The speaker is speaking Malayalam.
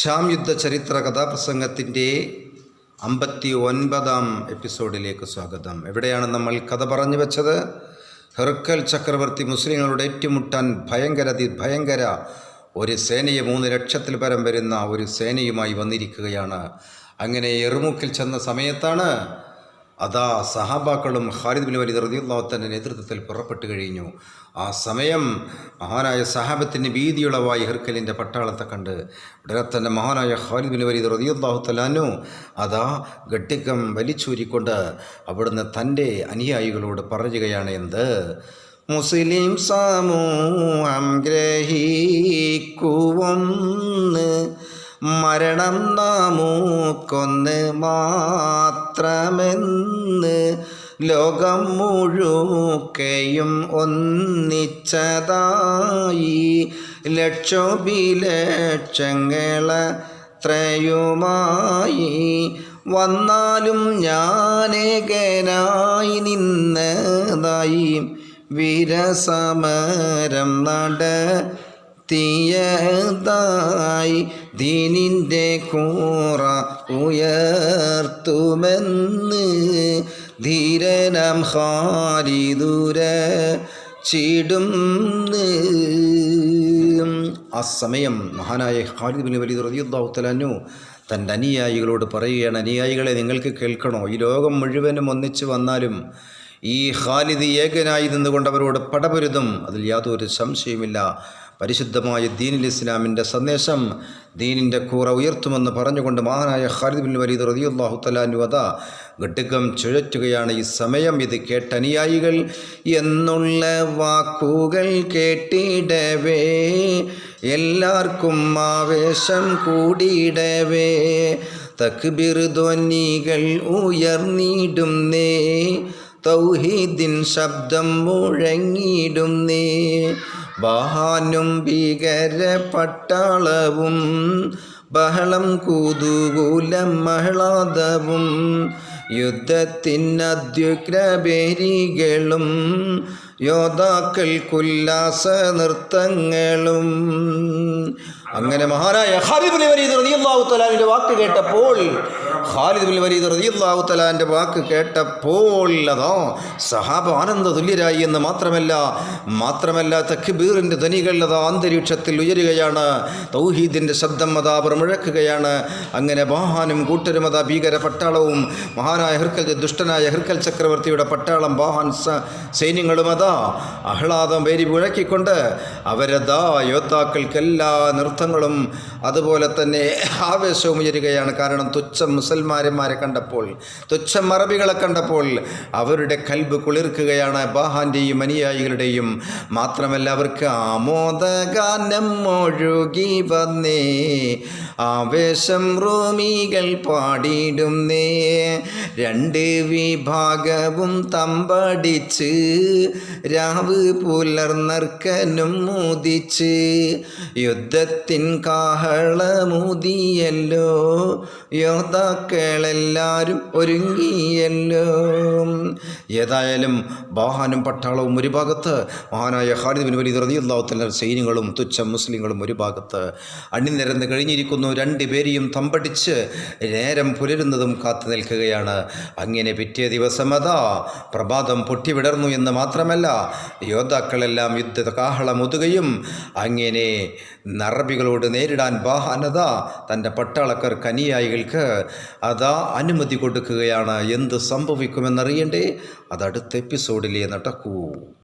ഷാം യുദ്ധ ചരിത്ര കഥാപ്രസംഗത്തിന്റെ അമ്പത്തി ഒൻപതാം എപ്പിസോഡിലേക്ക് സ്വാഗതം. എവിടെയാണ് നമ്മൾ കഥ പറഞ്ഞു വെച്ചത്? ഹെർക്കൽ ചക്രവർത്തി മുസ്ലിങ്ങളുടെ ഏറ്റുമുട്ടാൻ ഭയങ്കര ഭയങ്കര ഒരു സേനയെ മൂന്ന് ലക്ഷത്തിൽ പരം വരുന്ന ഒരു സേനയുമായി വന്നിരിക്കുകയാണ്. അങ്ങനെ എറുമുക്കിൽ ചെന്ന സമയത്താണ് അതാ സഹാബാക്കളും ഖാലിദ് ബിൻ വലീദ് റദിയുള്ളാഹത്തന്റെ നേതൃത്വത്തിൽ പുറപ്പെട്ടു കഴിഞ്ഞു. ആ സമയം മഹാനായ സഹാബത്തിന് ഭീതിയുളവായി ഹിർക്കലിന്റെ പട്ടാളത്തെ കണ്ട് ഉടനെ തന്നെ മഹാനായ ഖാലിദ് ബിൻ വലീദ് റദിയുള്ളാഹു തലാനു അതാ ഗട്ടിക്കം വലിച്ചൂരിക്കൊണ്ട് അവിടുന്ന് തന്റെ അനുയായികളോട് പറയുകയാണ് എന്ത്? മുസ്ലിം സമൂഹം ഗ്രഹിക്കുവന്ന് മരണം നാമൂക്കൊന്ന് മാത്രമെന്ന് ലോകം മുഴുക്കയും ഒന്നിച്ചതായി. ലക്ഷോപിലക്ഷങ്ങളത്രയുമായി വന്നാലും ഞാനേകനായി നിന്നതായി. വീരസമരം നട തീയതായി ദീനിന്റെ കൂറ ഉയർത്തുമെന്ന് ധീരനം ഹാരിദൂര ചിടും ആ സമയം മഹാനായ ഖാലിദ് ബിൻ വലീദ് റളിയല്ലാഹു തലാനു തന്റെ അനുയായികളോട് പറയുകയാണ് അനുയായികളെ നിങ്ങൾക്ക് കേൾക്കണോ? ഈ ലോകം മുഴുവനും ഒന്നിച്ചു വന്നാലും ഈ ഖാലിദ് ഏകനായി നിന്നുകൊണ്ട് അവരോട് പടപൊരുതും. അതിൽ യാതൊരു സംശയമില്ല പരിശുദ്ധമായ ദീനിൽ ഇസ്ലാമിന്റെ സന്ദേശം ദീനിന്റെ കൂറ ഉയർത്തുമെന്ന് പറഞ്ഞുകൊണ്ട് മഹാനായ ഖാലിദ് ബിൻ വലീദ് റതിയുല്ലാഹു തലാനു അത ഘട്ടികം ചുഴറ്റുകയാണ് ഈ സമയം. ഇത് കേട്ട അനുയായികൾ എന്നുള്ള വാക്കുകൾ കേട്ടിടവേ എല്ലാവർക്കും ആവേശം കൂടിയിടവേ. തക്ബിർ ധ്വനികൾ ഉയർന്നിടുന്നേ തൗഹീദിൻ ശബ്ദം മുഴങ്ങിടുന്നേ വാഹാനും ഭീകര പട്ടാളവും ബഹളം കൂതുകൂലം മഹളാദവും യുദ്ധത്തിനദ്യുഗ്രബേരികളും യോദ്ധാക്കൾക്കുല്ലാസ നൃത്തങ്ങളും അങ്ങനെ മഹാനായ ഹാലിദുൽ വലീദ് റളിയല്ലാഹു തആലാന്റെ വാക്ക് കേട്ടപ്പോൾ ഹാലിദുൽ വലീദ് റളിയല്ലാഹു തആലാന്റെ വാക്ക് കേട്ടപ്പോൾ അതോ സഹാബ ആനന്ദ തുല്യരായി എന്ന് മാത്രമല്ല മാത്രമല്ല തക്ബീറിന്റെ ധനികൾ അതാ അന്തരീക്ഷത്തിൽ ഉയരുകയാണ് തൗഹീദിന്റെ ശബ്ദം അതാ മുഴക്കുകയാണ് അങ്ങനെ ബാഹാനും കൂട്ടരും അതാ ഭീകര പട്ടാളവും മഹാനായ ഹെർക്കൽ ദുഷ്ടനായ ഹെർക്കൽ ചക്രവർത്തിയുടെ പട്ടാളം ബാഹാൻ സൈന്യങ്ങളും അതാ ആഹ്ലാദം പേരി മുഴക്കിക്കൊണ്ട് അവരതാ യോദ്ധാക്കൾക്കെല്ലാ നൃത്തങ്ങളും അതുപോലെ തന്നെ ആവേശവും ഉയരുകയാണ്. കാരണം തുച്ഛ മുസൽമാരന്മാരെ കണ്ടപ്പോൾ തുച്ഛ മറബികളെ കണ്ടപ്പോൾ അവരുടെ കൽബ് കുളിർക്കുകയാണ് ബാഹാന്റെയും അനുയായികളുടെയും. മാത്രമല്ല അവർക്ക് ആമോദഗാനം ഒഴുകി വന്നേ ആവേശം റോമികൾ പാടിയിടുന്നേ. രണ്ട് വിഭാഗവും തമ്പടിച്ച് രാവ് പുലർന്നർക്കനും മുതിച്ച് യുദ്ധത്തിൻ കാഹളമുതിയല്ലോ. യോദ്ധാക്കളെല്ലാവരും ഒരുങ്ങിയല്ലോ. ഏതായാലും വാഹനം പട്ടാളവും ഒരു ഭാഗത്ത് മഹാനായ ഖാലിദ് ബിൻ വലീദ് റളിയല്ലാഹു സൈന്യങ്ങളും തുച്ഛം മുസ്ലിങ്ങളും ഒരു ഭാഗത്ത് അണിനിരന്ന് കഴിഞ്ഞിരിക്കുന്നു. രണ്ടുപേരെയും തമ്പടിച്ച് നേരം പുലരുന്നതും കാത്തു നിൽക്കുകയാണ്. അങ്ങനെ പിറ്റേ ദിവസം അതാ പ്രഭാതം പൊട്ടിവിടർന്നു എന്ന് മാത്രമല്ല യോദ്ധാക്കളെല്ലാം യുദ്ധ കാഹളമുതുകയും അങ്ങനെ നറബികളോട് നേരിടാൻ ബാഹനത തന്റെ പട്ടാളക്കാർ കനിയായികൾക്ക് അതാ അനുമതി കൊടുക്കുകയാണ്. എന്ത് സംഭവിക്കുമെന്നറിയണ്ടേ? അതടുത്ത എപ്പിസോഡിലേ നടക്കൂ.